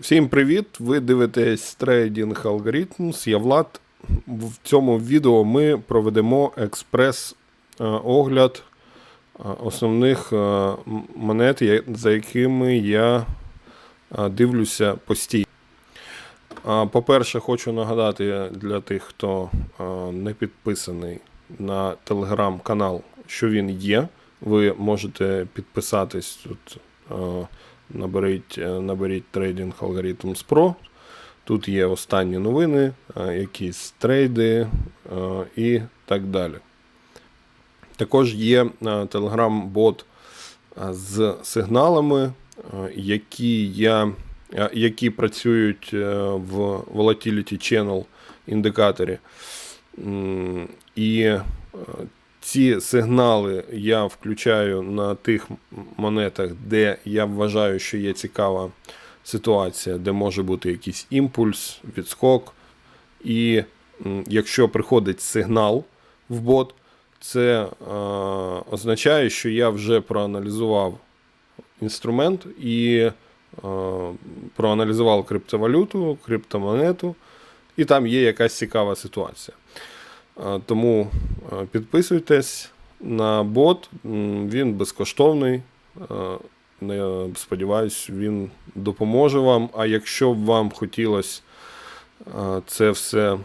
Всім привіт! Ви дивитесь Trading Algorithms. Я Влад. В цьому відео ми проведемо експрес-огляд основних е, монет, за якими я е, дивлюся постійно. По-перше, хочу нагадати для тих, хто е, не підписаний на телеграм-канал, що він є. Ви можете підписатись тут. Наберіть, е, наберіть Trading Algorithms Pro. Тут є останні новини, е, якісь трейди е, і так далі. Також є е, з сигналами, які, я, які працюють в Volatility Channel індикаторі. І ці сигнали я включаю на тих монетах, де я вважаю, що є цікава ситуація, де може бути якийсь імпульс, відскок. І якщо приходить сигнал в бот, це е, означає, що я вже проаналізував інструмент і е, проаналізував криптовалюту, криптомонету, і там є якась цікава ситуація. Е, Тому е, підписуйтесь на бот, він безкоштовний. Е, Я сподіваюся, він допоможе вам. А якщо б вам хотілося це все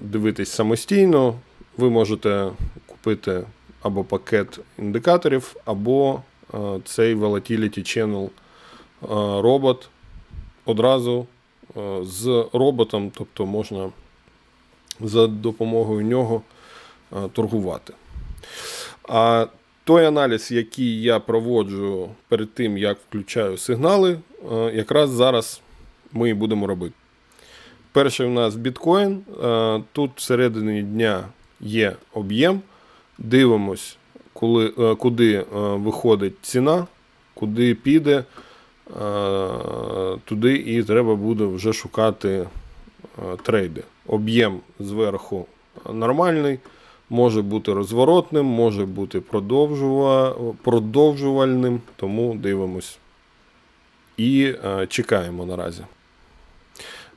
дивитись самостійно, ви можете купити або пакет індикаторів, або цей Volatility Channel робот одразу з роботом, тобто можна за допомогою нього е, торгувати. А той аналіз, який я проводжу перед тим, як включаю сигнали, е, якраз зараз ми і будемо робити. Перший у нас біткоін. Е, Тут всередині дня є об'єм. Дивимось, коли, куди виходить ціна, куди піде, туди і треба буде вже шукати трейди. Об'єм зверху нормальний, може бути розворотним, може бути продовжувальним, тому дивимось. І е, чекаємо наразі.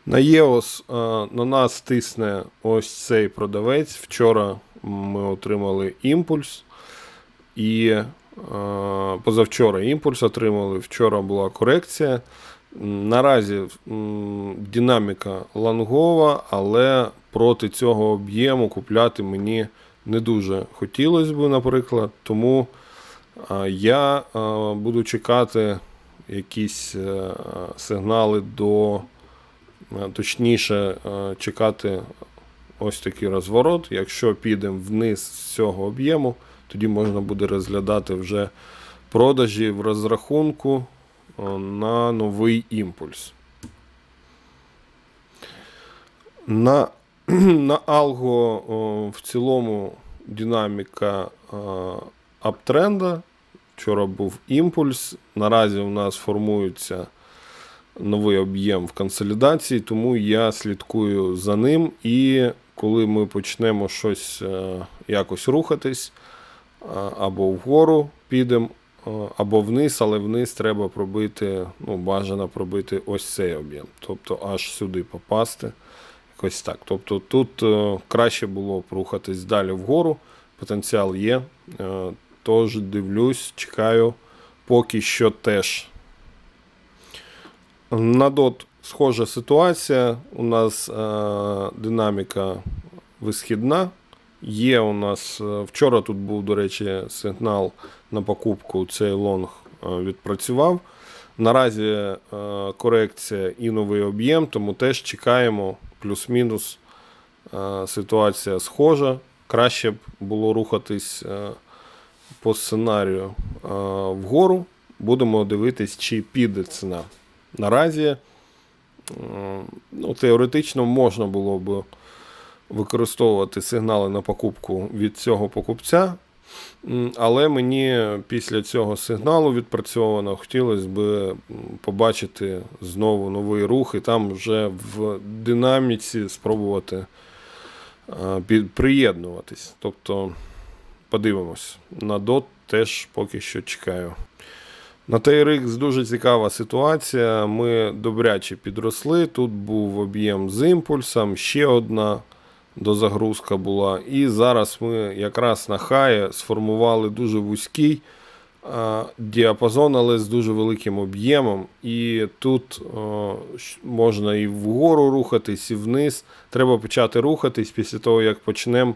На ЄОС е, на нас тисне ось цей продавець. Вчора ми отримали імпульс. І е, позавчора імпульс отримали. Вчора була корекція. Наразі динаміка лонгова, але проти цього об'єму купляти мені не дуже хотілося б, наприклад. Тому я буду чекати якісь е, сигнали до, е, точніше, е, чекати ось такий розворот. Якщо підемо вниз з цього об'єму, тоді можна буде розглядати вже продажі в розрахунку на новий імпульс. На, на алго о, в цілому динаміка е, аптренда. Вчора був імпульс. Наразі у нас формується новий об'єм в консолідації, тому я слідкую за ним. І коли ми почнемо щось е, якось рухатись, е, або вгору підемо, е, або вниз, але вниз треба пробити, ну, бажано пробити ось цей об'єм. Тобто аж сюди попасти. Якось так. Тобто тут е, краще було б рухатись далі вгору. Потенціал є. Е, тож дивлюсь, чекаю поки що теж. На дот схожа ситуація. У нас е, динаміка висхідна. Є у нас е, вчора тут був, до речі, сигнал на покупку. Цей лонг е, відпрацював. Наразі е, корекція і новий об'єм, тому теж чекаємо плюс-мінус. Ситуація схожа. Краще б було рухатись по сценарію вгору. Будемо дивитись, чи піде ціна. Наразі ну, теоретично можна було б використовувати сигнали на покупку від цього покупця. Але мені після цього сигналу відпрацьовано хотілося б побачити знову новий рух і там вже в динаміці спробувати приєднуватись. Тобто, подивимось. На дот теж поки що чекаю. На TRX дуже цікава ситуація. Ми добряче підросли. Тут був об'єм з імпульсом, ще одна дозагрузка була. І зараз ми якраз на хаї сформували дуже вузький діапазон, але з дуже великим об'ємом. І тут о, можна і вгору рухатись, і вниз. Треба почати рухатись після того, як почнемо.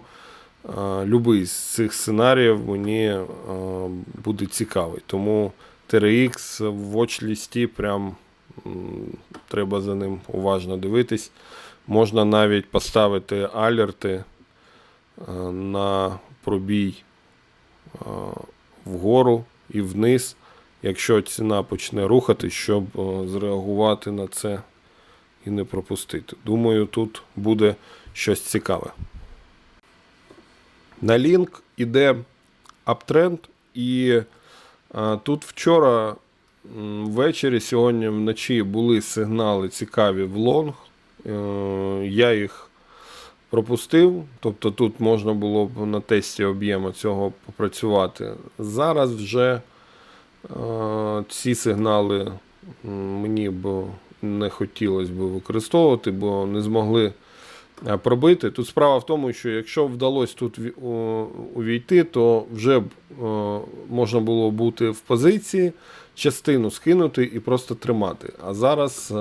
А, Любий з цих сценаріїв мені буде цікавий. Тому TRX в watch-лісті прям треба за ним уважно дивитись. Можна навіть поставити алерти на пробій вгору і вниз, якщо ціна почне рухатись, щоб зреагувати на це і не пропустити. Думаю, тут буде щось цікаве. На лінк іде аптренд, і тут вчора ввечері, сьогодні вночі були сигнали цікаві в лонг. Е, я їх пропустив, тобто тут можна було б на тесті об'єму цього попрацювати. Зараз вже е, ці сигнали мені б не хотілося б використовувати, бо не змогли е, пробити. Тут справа в тому, що якщо вдалося тут увійти, то вже б можна було бути в позиції, частину скинути і просто тримати. А зараз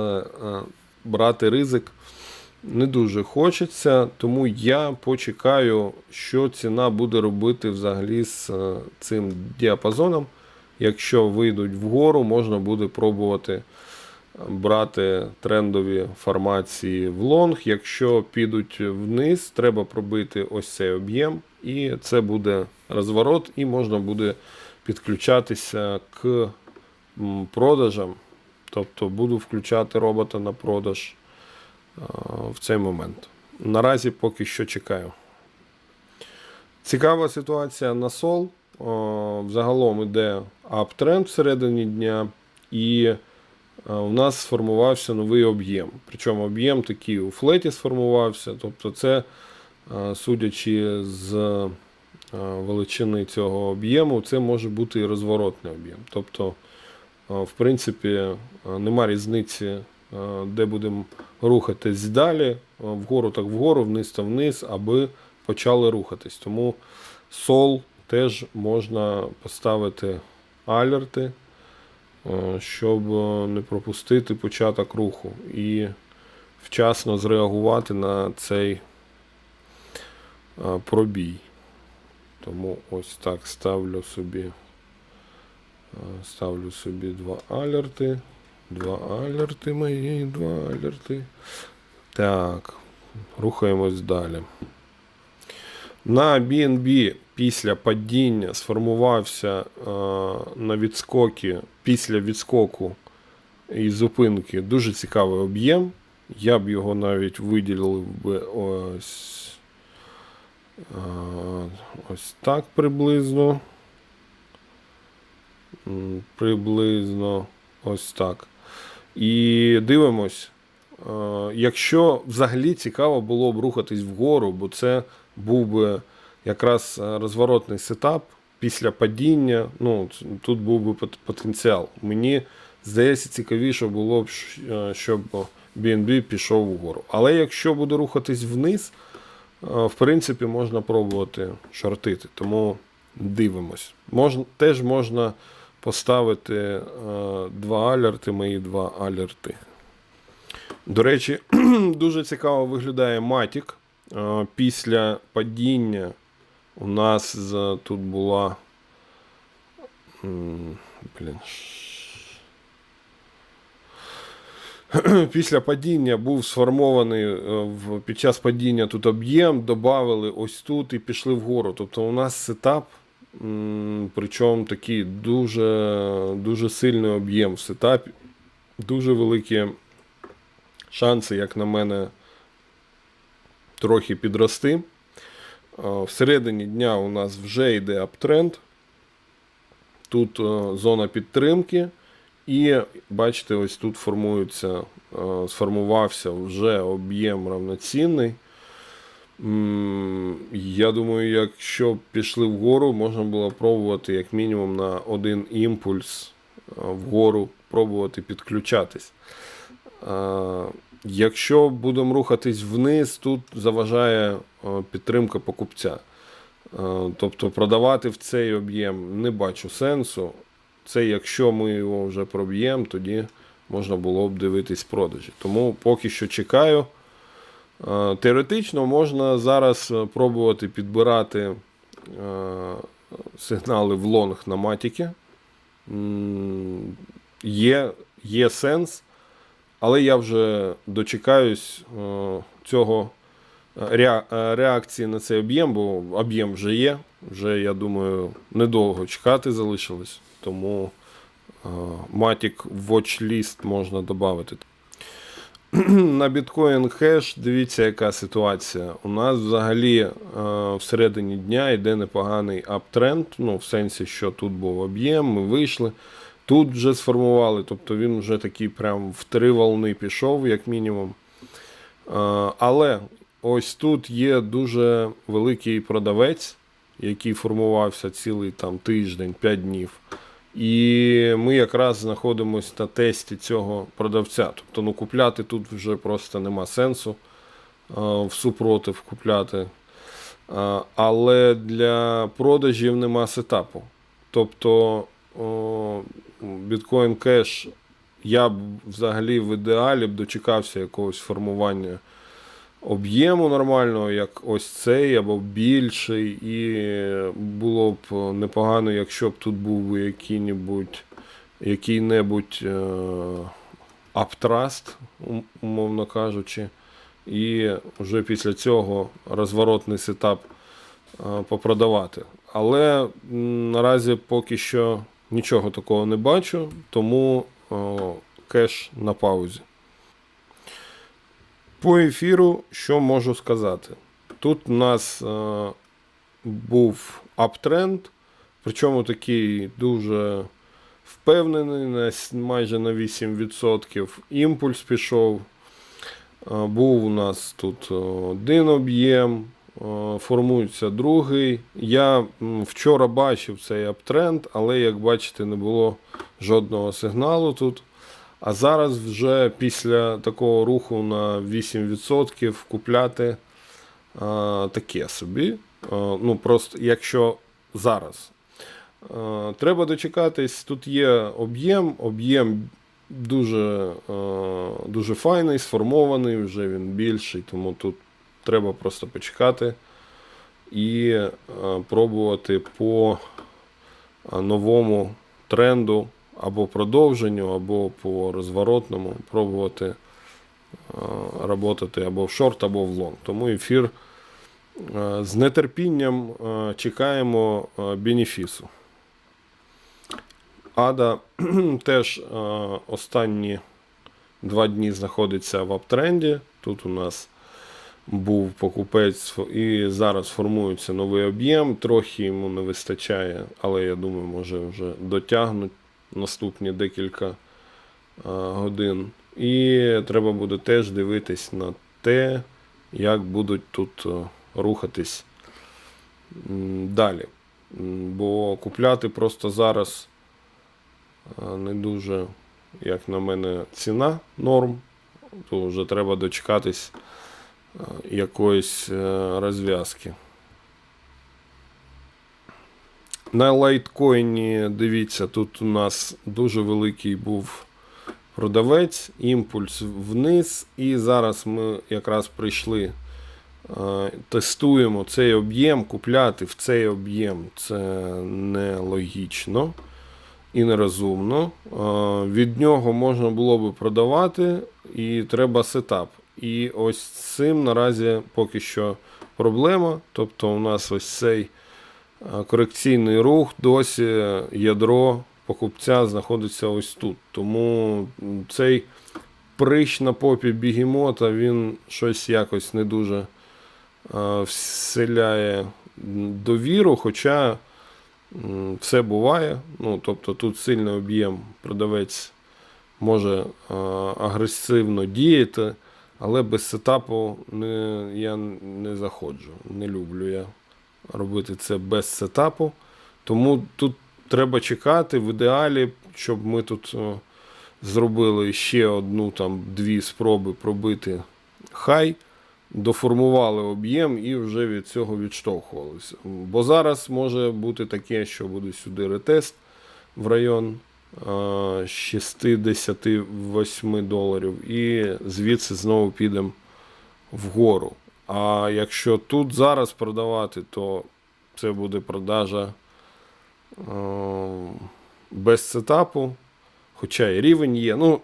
брати ризик не дуже хочеться, тому я почекаю, що ціна буде робити взагалі з е, цим діапазоном. Якщо вийдуть вгору, можна буде пробувати брати трендові формації в лонг. Якщо підуть вниз, треба пробити ось цей об'єм, і це буде розворот, і можна буде підключатися к продажам. Тобто буду включати робота на продаж в цей момент. Наразі поки що чекаю. Цікава ситуація на сол. О, Взагалом іде аптренд всередині дня, і е, у нас сформувався новий об'єм. Причому об'єм такий у флеті сформувався. Тобто, це, е, судячи з е, величини цього об'єму, це може бути і розворотний об'єм. Тобто, е, в принципі, е, нема різниці, е, де будемо рухатись далі, е, вгору так вгору, вниз та вниз, аби почали рухатись. Тому сол теж можна поставити алерти, щоб не пропустити початок руху і вчасно зреагувати на цей пробій. Тому ось так ставлю собі. Ставлю собі два алерти. Два алерти мої, два алерти. Так, рухаємось далі. На BNB після падіння сформувався е, на відскокі, після відскоку і зупинки дуже цікавий об'єм. Я б його навіть виділив би ось, е, ось так приблизно. Приблизно ось так. І дивимось, е, якщо взагалі цікаво було б рухатись вгору, бо це був би якраз е, розворотний сетап після падіння. Ну, тут був би потенціал. Мені здається, цікавіше було б, е, щоб BNB пішов вгору. Але якщо буде рухатись вниз, в принципі, можна пробувати шортити. Тому дивимось. Можна, теж можна поставити е, два алерти, мої два алерти. До речі, дуже цікаво виглядає Матік. Е, Після падіння у нас тут була. Блін. Після падіння був сформований е, під час падіння тут об'єм, додали ось тут і пішли вгору. Тобто у нас сетап, причому такий дуже, дуже сильний об'єм в сетапі, дуже великі шанси, як на мене, трохи підрости. Е, Всередині дня у нас вже йде аптренд. Тут е, зона підтримки. І бачите, ось тут формується, е, сформувався вже об'єм равноцінний. Я думаю, якщо б пішли вгору, можна було пробувати як мінімум на один імпульс е, вгору пробувати підключатись. Е, Якщо будемо рухатись вниз, тут заважає е, підтримка покупця. Тобто продавати в цей об'єм не бачу сенсу. Це якщо ми його вже проб'ємо, тоді можна було б дивитись продажі. Тому поки що чекаю. Е, Теоретично можна зараз е, пробувати підбирати е, сигнали в лонг на матіки. Є, є сенс, але я вже дочекаюсь цього реа- реакції на цей об'єм, бо об'єм вже є. Вже, я думаю, недовго чекати залишилось. Тому е, Matic Watchlist можна додати. На Bitcoin Cash дивіться, яка ситуація. У нас взагалі е, всередині дня йде непоганий аптренд, ну, в сенсі, що тут був об'єм, ми вийшли. Тут вже сформували, тобто він вже такий прям в три волни пішов, як мінімум. Е, але ось тут є дуже великий продавець, який формувався цілий там тиждень, 5 днів. І ми якраз знаходимося на тесті цього продавця. Тобто, ну, купляти тут вже просто нема сенсу в супротив купляти. Але для продажів нема сетапу. Тобто Bitcoin Cash я б взагалі в ідеалі б дочекався якогось формування об'єму нормального, як ось цей або більший, і було б непогано, якщо б тут був який-небудь, який-небудь е, аптраст, умовно кажучи, і вже після цього розворотний сетап е, попродавати. Але наразі поки що нічого такого не бачу, тому о, кеш на паузі. По ефіру, що можу сказати? Тут у нас е, був аптренд, причому такий дуже впевнений, на, майже на 8%. Імпульс пішов. Е, був у нас тут е, один об'єм, е, формується другий. Я вчора бачив цей аптренд, але, як бачите, не було жодного сигналу тут. А зараз вже після такого руху на 8% купляти а, таке собі. А, ну, просто якщо зараз. А, треба дочекатись, тут є об'єм, об'єм дуже, а, дуже файний, сформований, вже він більший, тому тут треба просто почекати і а, пробувати по новому тренду або продовженню, або по розворотному пробувати е, работати або в шорт, або в лонг. Тому ефір е, з нетерпінням е, чекаємо бенефісу. Ада теж останні два дні знаходиться в аптренді. Тут у нас був покупець і зараз формується новий об'єм. Трохи йому не вистачає, але я думаю, може вже дотягнуть наступні декілька е, годин. І треба буде теж дивитись на те, як будуть тут е, рухатись далі. Бо купляти просто зараз е, не дуже, як на мене, ціна норм. То вже треба дочекатись якоїсь розв'язки. На лайткоїні, дивіться, тут у нас дуже великий був продавець, імпульс вниз. І зараз ми якраз прийшли, е, тестуємо цей об'єм, купляти в цей об'єм це нелогічно і нерозумно. Е, Від нього можна було би продавати, і треба сетап. І ось цим наразі поки що проблема. Тобто, у нас ось цей корекційний рух, досі ядро покупця знаходиться ось тут. Тому цей прищ на попі бігемота, він щось якось не дуже вселяє довіру, хоча все буває. Ну, тобто тут сильний об'єм продавець може агресивно діяти, але без сетапу не, я не заходжу. Не люблю я робити це без сетапу. Тому тут треба чекати в ідеалі, щоб ми тут е, зробили ще одну там дві спроби пробити хай, доформували об'єм і вже від цього відштовхувалися. Бо зараз може бути таке, що буде сюди ретест в район е, 68 доларів, і звідси знову підемо вгору. А якщо тут зараз продавати, то це буде продажа е, без сетапу, хоча і рівень є. Ну,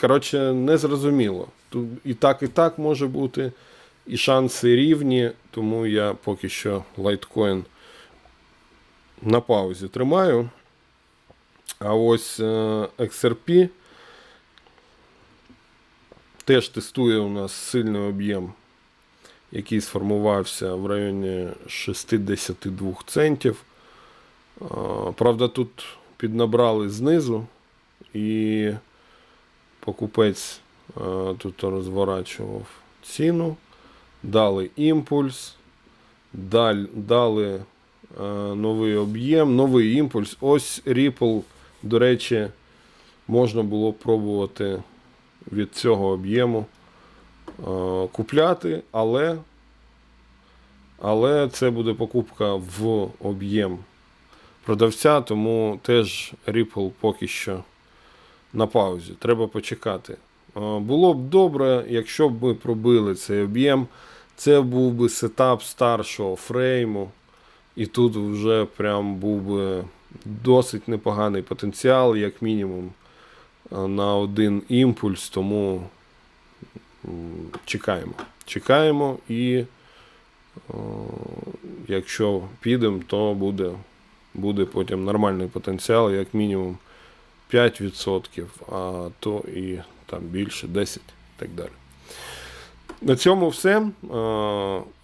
коротше, не зрозуміло. Тут і так, і так може бути, і шанси рівні, тому я поки що лайткоін на паузі тримаю. А ось е, XRP теж тестує у нас сильний об'єм, який сформувався в районі 62 центів. Правда, тут піднабрали знизу, і покупець тут розворачував ціну, дали імпульс, дали новий об'єм, новий імпульс. Ось Ripple, до речі, можна було пробувати від цього об'єму купляти, але, але це буде покупка в об'єм продавця, тому теж Ripple поки що на паузі. Треба почекати. Е, Було б добре, якщо б ми пробили цей об'єм. Це був би сетап старшого фрейму. І тут вже прям був би досить непоганий потенціал, як мінімум, е, на один імпульс. Тому чекаємо. Чекаємо і е, якщо підемо, то буде, буде потім нормальний потенціал, як мінімум 5%, а то і там більше 10 і так далі. На цьому все. Е,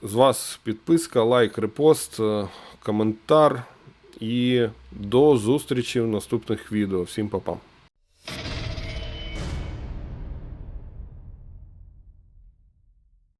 З вас підписка, лайк, репост, е, коментар. І до зустрічі в наступних відео. Всім па-па.